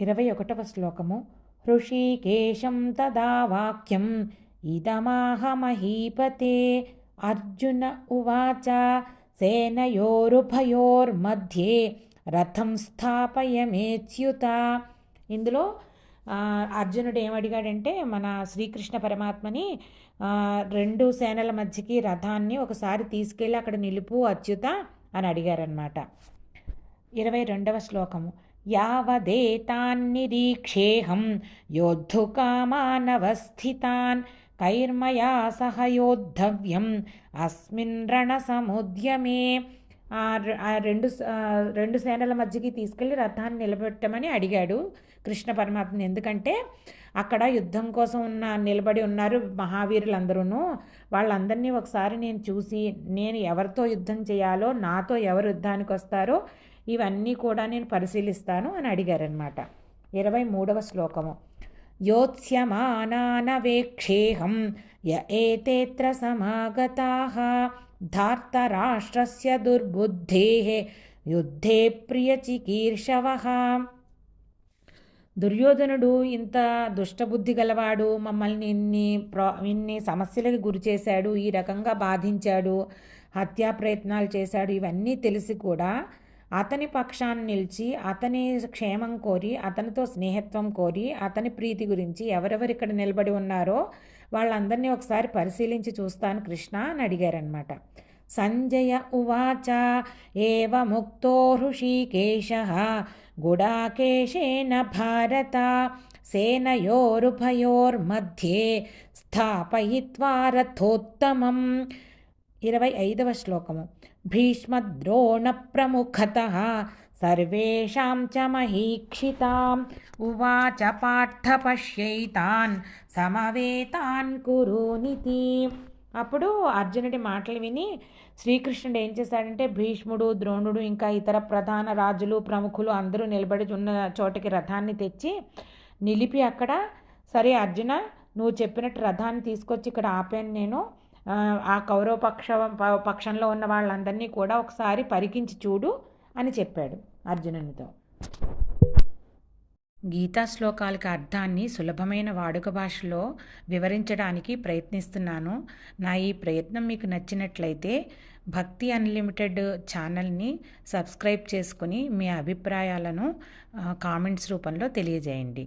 ఇరవై ఒకటవ శ్లోకము. హృషీకేశం తదా వాక్యం ఇదమాహమహీపతే అర్జున ఉవాచ సేనయోరుభయోర్మధ్యే రథం స్థాపయమేచ్యుత ఇందులో అర్జునుడు ఏమడిగాడంటే మన శ్రీకృష్ణ పరమాత్మని రెండు సేనల మధ్యకి రథాన్ని ఒకసారి తీసుకెళ్ళి అక్కడ నిలుపు అచ్యుత అని అడిగారనమాట ఇరవై రెండవ శ్లోకము. यावदेतान्निरीक्षेऽहं योद्धुकामानवस्थितान् कैर्मया सह योद्धव्यम् अस्मिन् रणसमुद्यमे ఆ రెండు రెండు సేనల మధ్యకి తీసుకెళ్ళి రథాన్ని నిలబెట్టమని అడిగాడు కృష్ణ పరమాత్మని. ఎందుకంటే అక్కడ యుద్ధం కోసం ఉన్న నిలబడి ఉన్నారు మహావీరులందరూ వాళ్ళందరినీ ఒకసారి నేను చూసి నేను ఎవరితో యుద్ధం చేయాలో నాతో ఎవరు యుద్ధానికి వస్తారో ఇవన్నీ కూడా నేను పరిశీలిస్తాను అని అడిగారనమాట ఇరవై మూడవ శ్లోకము. యోత్స్యమానానవేక్షేహం య ఏతేత్ర సమాగతాః ధార్తరాష్ట్రస్య దుర్బుద్ధే యుద్ధే ప్రియచికీర్షవః దుర్యోధనుడు ఇంత దుష్టబుద్ధి గలవాడు మమ్మల్ని ఇన్ని ప్రా ఇన్ని సమస్యలకు గురి చేశాడు ఈ రకంగా బాధించాడు హత్యా ప్రయత్నాలు చేశాడు ఇవన్నీ తెలిసి కూడా అతని పక్షాన్ని నిలిచి అతని క్షేమం కోరి అతనితో స్నేహత్వం కోరి అతని ప్రీతి గురించి ఎవరెవరు ఇక్కడ నిలబడి ఉన్నారో వాళ్ళందరినీ ఒకసారి పరిశీలించి చూస్తాను కృష్ణ అని అడిగారనమాట సంజయ ఉవాచ ఏవ ముక్తో హృషీకేశ గుడాకేశేన భారత సేనయోరుభయోర్మధ్యే స్థాపయిత్వా రథోత్తమం ఇరవై ఐదవ శ్లోకము. భీష్మద్రోణ ప్రముఖత సర్వేషాం చ మహీక్షితాం ఉవాచ పార్థ పశ్యైతాన్ సమవేతాన్ కురునితి అప్పుడు అర్జునుడి మాటలు విని శ్రీకృష్ణుడు ఏం చేశాడంటే భీష్ముడు ద్రోణుడు ఇంకా ఇతర ప్రధాన రాజులు ప్రముఖులు అందరూ నిలబడి ఉన్న చోటకి రథాన్ని తెచ్చి నిలిపి అక్కడ సరే అర్జున నువ్వు చెప్పినట్టు రథాన్ని తీసుకొచ్చి ఇక్కడ ఆపాను నేను ఆ, కౌరవ పక్ష పక్షంలో ఉన్న వాళ్ళందరినీ కూడా ఒకసారి పరికించి చూడు అని చెప్పాడు అర్జునునితో. గీతా శ్లోకాలకు అర్థాన్ని సులభమైన వాడుక భాషలో వివరించడానికి ప్రయత్నిస్తున్నాను. నా ఈ ప్రయత్నం మీకు నచ్చినట్లయితే భక్తి అన్లిమిటెడ్ ఛానల్ని సబ్స్క్రైబ్ చేసుకుని మీ అభిప్రాయాలను కామెంట్స్ రూపంలో తెలియజేయండి.